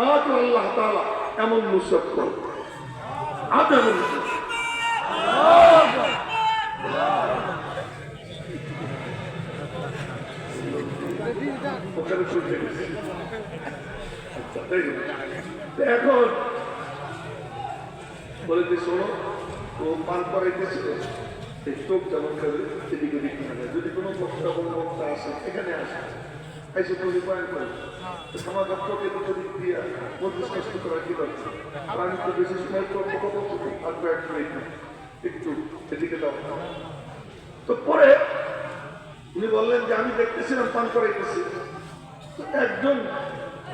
আজ আল্লাহ তাআলা এমন নুসরত করবে আজ এমন আচ্ছা? তো এখন বলে যে, শোনো, ও পান করাইতেছিল চোখ যেমন করে যদি কোনো বক্তা কোনো বক্তা আসে, এখানে আসে। এসে তুমি পয়েন্ট করে সমাজ চোখে দুটো দিক দিয়ে মধ্যে স্পষ্ট করা কি আর আমি তো বেশি সময় করব কত আর কয়েক। একটু এদিকে দাও। তো পরে উনি বললেন যে, আমি দেখতেছিলাম, পান করাইতেছি। একজন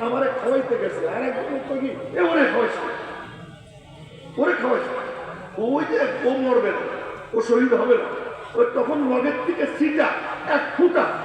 আমারে খাওয়াইতে গেছে। আর একজন তো কি এবারে খাওয়াইছে ওরে খাওয়াইছে ওই যে ও মরবে না ও শহীদ হবে না। ওই তখন লগের থেকে সিটা এক ফুটা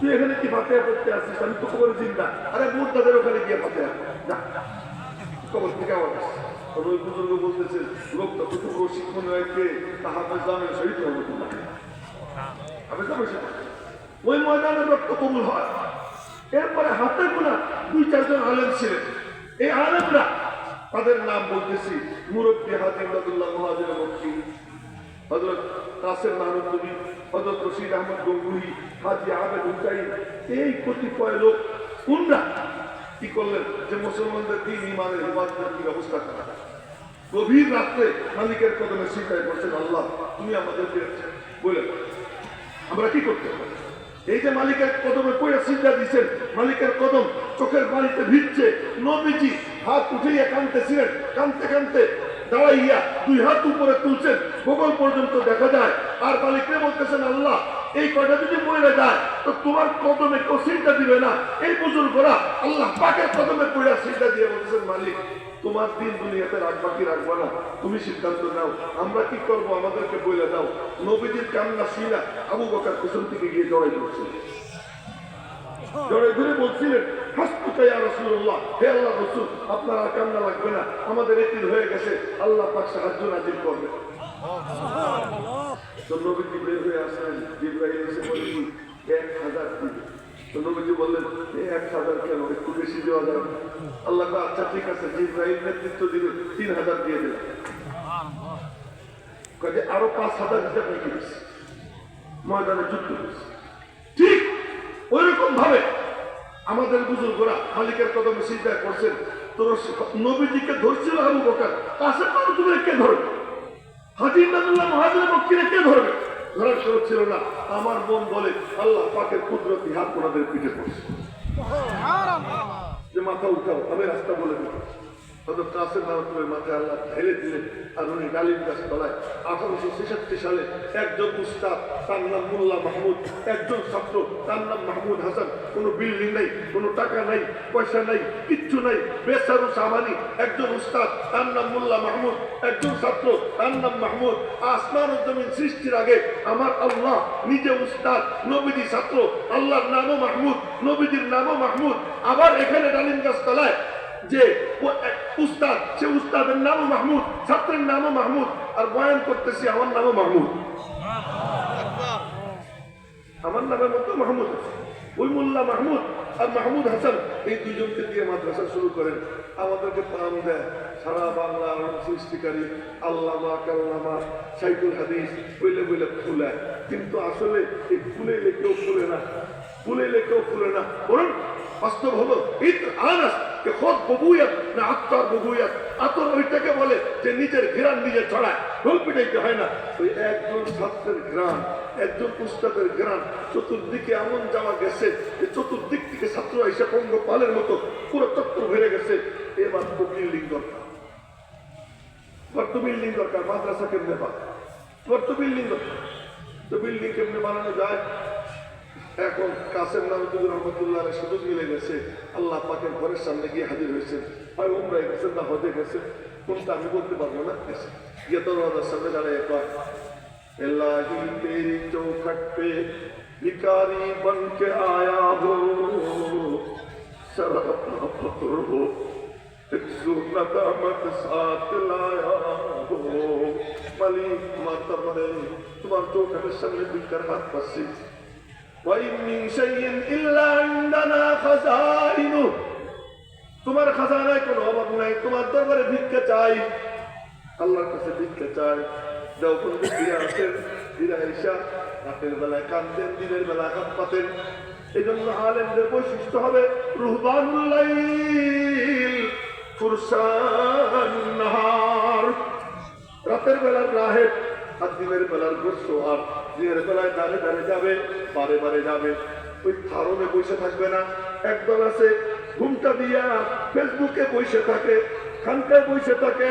তুই এখানে কি ফাতে করতে আসিস? আমি তো কবরে জিন্দা। আরে বুট তাদের ওখানে গিয়ে ফাতে যা। কবর থেকে আসে ওই বুজুর্গ বলতেছেন লোকটা তো খুব প্রশিক্ষণ হয়েছে তা হাফেজ জামের শহীদ রহমতুল্লাহ হাফেজ জামের শহীদ ওই ময়দানে রক্ত কবুল হয়। এরপরে হাতে গোনা দুই, চারজন আলেম ছিলেন। এই আলেমরা তাদের নাম বলতেছি, মুরব্বী রাদুল্লাহ মহাজের মক্কি হজরত কাসেম মাহমুদ নবী হজরত রশিদ আহমদ গঙ্গুহি, হাজি আবেদ হুসাইন, এই কতিপয় লোক কোনরা কি করলেন যে মুসলমানদের দিন ইমানের হিফাজতের কি ব্যবস্থা করা? গভীর রাত্রে মালিকের কদমে সিদ্ধায় করছেন আল্লাহ, তুমি আমাদেরকে বলে। আমরা কি করতে পারি? এই যে মালিকের কদমে পড়ে সিদ্ধা দিচ্ছেন মালিকের কদম চোখের বাড়িতে ভিজছে, নবীজি হাত উঠিয়ে কানতেছিলেন কানতে কানতে দাঁড়াইয়া দুই হাত উপরে তুলছেন ভূগোল পর্যন্ত দেখা যায়। আর মালিককে বলতেছেন, আল্লাহ, এই কয়টা যদি মরে যায়, তো তোমার কদমে কেউ সিদ্ধা দিবে না। এই বুজুর্গরা আল্লাহ পাকের কদমে পড়ে সিদ্ধা দিয়ে বলতেছেন, মালিক, তোমার দিন দুনিয়াতে রাখবা কি রাখবা না। তুমি সিদ্ধান্ত নাও, আমরা কি করব আমাদেরকে বলে দাও। নবীজির কান্না শুইনা আবু বকার কুসুম থেকে গিয়ে জড়াই করছিল জড়াই ধরে বলছিলেন হে আল্লাহ রাসূল আপনার আর কান্না লাগবে না। আমাদের হয়ে গেছে। আল্লাহ পাক সাহায্য নাজিল করবে। তো নবীজি বের হয়ে আসলেন। জিব্রাইল এসে বললেন এক হাজার দিবে তো নবীজি বললেন এক হাজার কেন? একটু বেশি দেওয়া যাবে না?" আল্লাহ আচ্ছা ঠিক আছে জিব্রাইল নেতৃত্ব দিবে তিন হাজার দিয়ে আরও পাঁচ হাজার ময়দানে যুদ্ধ হয়েছে আমাদের বুজুর্গরা মালিকের কদমে সিদ্ধা করছেন তোর নবীজিকে ধরছিল আবু বকার। কাছে তুমি কে ধরবে? হাজির নাদুল্লাহ মহাজির বক্কিরে কে ধরবে? ধরার সুযোগ ছিল না। আমার বোন বলে আল্লাহ পাকের কুদরতি হাত ওনাদের পিঠে পড়ছে। যে মাথা উঠাও আমি রাস্তা বলে দেবো নামে মাথায় আল্লাহ ঢেলে আর উনি গালিম গাছ তলায় আঠারোশো ছেষট্টি সালে একজন উস্তাদ, তার নাম মোল্লা মাহমুদ, একজন ছাত্র, তার নাম মাহমুদ হাসান, কোনো বিল্ডিং নাই, কোনো টাকা নাই, পয়সা নাই, কিচ্ছু নাই, বেসারু সামানি একজন উস্তাদ, তার নাম মোল্লা মাহমুদ, একজন ছাত্র, তার নাম মাহমুদ। আসমান জমিন সৃষ্টির আগে আমার আল্লাহ নিজে উস্তাদ, নবীজি ছাত্র, আল্লাহর নামও মাহমুদ, নবীজির নামও মাহমুদ। আবার এখানে ডালিম গাছ তলায় যে উস্তাদ, সে উস্তাদের নামও মাহমুদ, ছাত্রের নামও মাহমুদ, আর বয়ান করতেছি আমার নামও মাহমুদ। আমার নামের মতো মাহমুদ মোল্লা মাহমুদ আর মাহমুদ হাসান, এই দুজনকে দিয়ে মাদ্রাসা শুরু করেন। আমাদেরকে পাম দেয়। সারা বাংলা সৃষ্টিকারী আল্লামা কাল্লামা সাইকুল হাদিস বইলে বইলে ফুলায় কিন্তু আসলে এই ফুলে কেউ ফুলে না, ফুলে কেউ ফুলে না। বলুন বাস্তব হলো খোদ না আত্মার আতর ওইটাকে বলে যে নিজের ছড়ায়। হয় না। ওই একজন ছাত্রের গ্রাম একজন উস্তাদের গ্রাম চতুর্দিকে এমন যাওয়া গেছে যে চতুর্দিক থেকে ছাত্র এসে মতো পুরো চত্বর ভরে গেছে। এবার তো বিল্ডিং দরকার। এবার দরকার, মাদ্রাসা কেমনে পাবে এবার তো দরকার। তো বিল্ডিং কেমনে বানানো যায়? এখন কাসের কাসেম নামতুল রহমতুল্লাহ সুযোগ মিলে গেছে। আল্লাহ পাকের ঘরের সামনে গিয়ে হাজির হয়েছে। হয় উমরায় গেছেন না, হজে গেছে কোনটা আমি বলতে পারব না? গেছে গিয়ে দরওয়াজার সামনে দাঁড়িয়ে কয়, এলাহি তেরি চৌখট পে ভিকারি মানে, তোমার চৌখটের সামনে দুইটার হাত পাচ্ছি। তোমার খাজানায় কোনো অভাব নাই, তোমার দরবারে ভিক্ষা চাই। আল্লাহর কাছে ভিক্ষা চাই। দেওবন্দি ফিরে আসেন, ফিরে আইসা রাতের বেলায় কান্দেন দিনের বেলায় হাত পাতেন এই জন্য আলেমদের বৈশিষ্ট্য হবে রুহবানুল্লাইল ফুরসান রাতের বেলার রাহেব আর দিনের বেলার গোস্ব দিনের বেলায় দাঁড়ে দাঁড়ে যাবে, বারে বারে যাবে। ওই ধারণে বসে থাকবে না। একদল আছে, ঘুমটা দিয়া ফেসবুকে বসে থাকে, খানকায় বসে থাকে।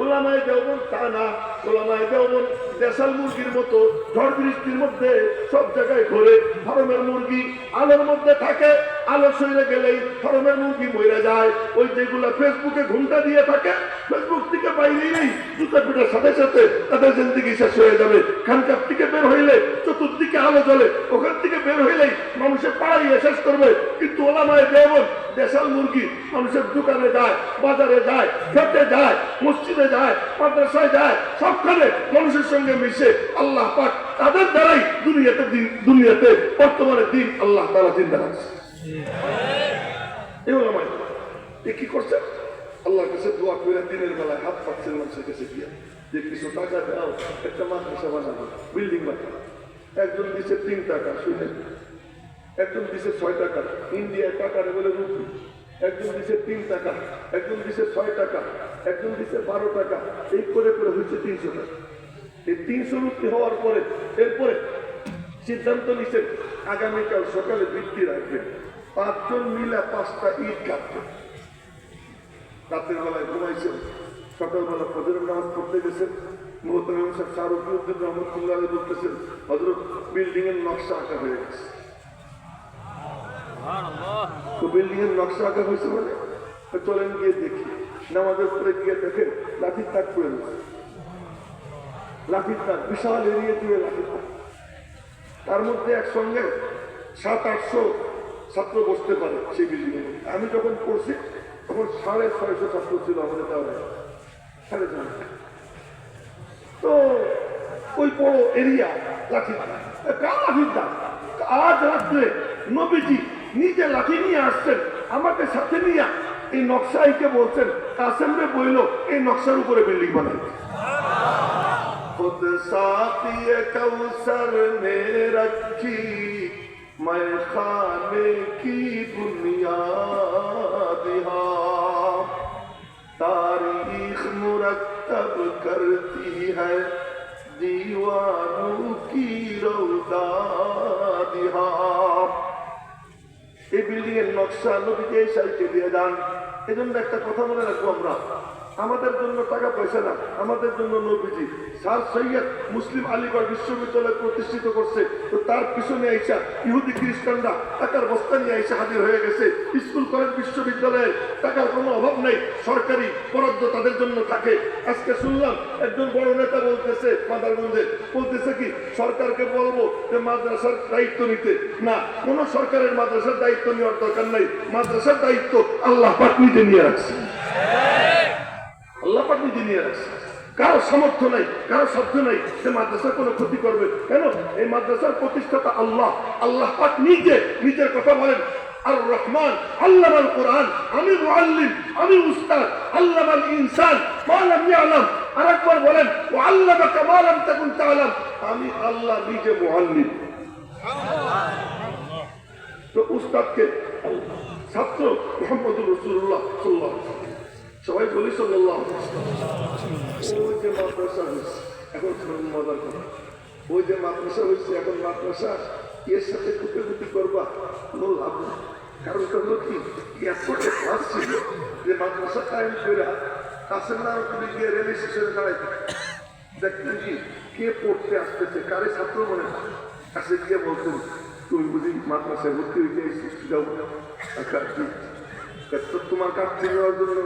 ওলামায় দেওবন তা না, ওলামায় দেওবন দেশাল মুরগির মতো, ঝড় বৃষ্টির মধ্যে সব জায়গায় ঘোরে। ফার্মের মুরগি আলোর মধ্যে থাকে। আলো সইলে গেলেই ফার্মের মুরগি মরে যায়? ওই যেগুলো ফেসবুকে ঘুমটা দিয়ে থাকে ফেসবুক থেকে বাইরেই নেই জুতা পিঠার সাথে সাথে তাদের জিন্দিগি শেষ হয়ে যাবে। খানকার থেকে বের হইলে, চতুর্দিকে আলো জ্বলে, ওখান থেকে বের হইলেই মানুষের পাড়াইয়ে শেষ করবে। কিন্তু ওলামায় দেবন দেশাল মুরগি মানুষের দোকানে যায়, বাজারে যায়, খেতে যায়, মসজিদে যায়, মাদ্রাসায় যায়, সবখানে মানুষের সঙ্গে মিশে আল্লাহ পাক তাদের দ্বারাই দুনিয়াতে দিন দুনিয়াতে বর্তমানে দিন আল্লাহ তারা চিন্তা রাখছে। এই ওলামায় এ কি করছে? আল্লাহর কাছে দোয়া করে দিনের বেলায় হাত পাচ্ছেন মানুষের গিয়ে। যে কিছু টাকা দাও, একটা মাদ্রাসা বানাবো বিল্ডিং বানাবো। একজন দিচ্ছে তিন টাকা, শুনে। একজন দিছে ছয় টাকা, ইন্ডিয়ায় টাকার বলে রুপি একজন দিছে তিন টাকা, একজন দিছে ছয় টাকা, একজন দিছে বারো টাকা, এই করে করে হচ্ছে তিনশো টাকা। এই তিনশো রুপি হওয়ার পরে, এরপরে সিদ্ধান্ত নিছেন আগামীকাল সকালে বৃদ্ধি রাখবেন পাঁচজন মিলে পাঁচটা ঈদ কাটবেন রাতের বেলায় ঘুমাইছেন। সকালবেলা ফজরের নামাজ পড়তে গেছেন। মোহতামিম সাহেব শাহরুখুদ্দিন রহমতুল্লাহ বলতেছেন হজরত বিল্ডিং এর নকশা আঁকা হয়ে গেছে। তো বিল্ডিং এর নকশা আঁকা হয়েছে মানে? চলেন গিয়ে দেখি। নামাজের পরে গিয়ে দেখেন, লাঠির তাক করে লাঠির তাক বিশাল এরিয়া দিয়ে লাঠির তার মধ্যে একসঙ্গে সাত, আটশো ছাত্র বসতে পারে সেই বিল্ডিং এ আমি যখন পড়ছি তখন সাড়ে ছয়শো ছাত্র ছিল আমাদের তাহলে সাড়ে ছয়শো তো ওই বড় এরিয়া লাঠি কার লাঠির দাম আজ রাত্রে নবীজি নিজে লাঠি নিয়ে আসছেন আমাকে সাথে নিয়ে এই নকশাইকে বলছেন কাসেমরে বইল এই নকশার উপরে বিল্ডিং বানাই खुद साथी कौसर में रखी मैं खाने की बुनियाद यहाँ तारीख मुरतब करती है दीवानों की रौदाद यहाँ এই বিল্ডিং এর নকশা নদীকে এই সাইডে দিয়ে যান এজন্য একটা কথা মনে রাখবো আমরা আমাদের জন্য টাকা পয়সা না, আমাদের জন্য নবীজি। স্যার সৈয়দ মুসলিম আলিগড় বিশ্ববিদ্যালয় প্রতিষ্ঠিত করছে। তো তার পিছনে আইসা ইহুদি খ্রিস্টানরা টাকার বস্তা নিয়ে আইসা হাজির হয়ে গেছে। স্কুল, কলেজ বিশ্ববিদ্যালয়ে টাকার কোনো অভাব নেই, সরকারি বরাদ্দ তাদের জন্য থাকে। আজকে শুনলাম একজন বড় নেতা বলতেছে মাদারগঞ্জে, বলতেছে কি, সরকারকে বলব যে মাদ্রাসার দায়িত্ব নিতে। না, কোন সরকারের মাদ্রাসার দায়িত্ব নেওয়ার দরকার নাই। মাদ্রাসার দায়িত্ব আল্লাহ পাক নিজে নিয়ে রাখছে। নিজে নিয়ে রাখছে কারও সামর্থ্য নাই, কারও সাধ্য নাই সে মাদ্রাসার কোনো ক্ষতি করবে। কেন? এই মাদ্রাসার প্রতিষ্ঠাতা আল্লাহ। আল্লাহ পাক নিজে নিজের কথা বলেন। আর রহমান আল্লাহ কোরআন, আমি মুআল্লিম, আমি উস্তাদ আল্লাহ আল ইনসান মালাম ইয়ালাম। আরেকবার বলেন ও আল্লাহ কামালাম তাকুন তাআলাম আমি আল্লাহ নিজে মুআল্লিম। তো উস্তাদকে, ছাত্র মোহাম্মদুর রসুল্লাহ সাল্লাহ সবাই বলি সাল্লাহ মাদ্রাসা হয়েছে এখন মজার কথা। ওই যে মাদ্রাসা হয়েছে এখন মাদ্রাসা এর সাথে কুটে কুটি করবা কোনো লাভ নেই। কারণটা হলো কি এতটা ক্লাস ছিল, যে মাদ্রাসা কায়েম করে কাছের নাম তুমি গিয়ে রেল স্টেশনে দাঁড়াইতে দেখতেন কি, কে পড়তে আসতেছে, কারে ছাত্র মনে হয়? কাছে গিয়ে বলতেন তুমি বুঝি মাদ্রাসায় ভর্তি হইতে এসেছিস, যাও। তো তোমার কাছ থেকে নেওয়ার জন্য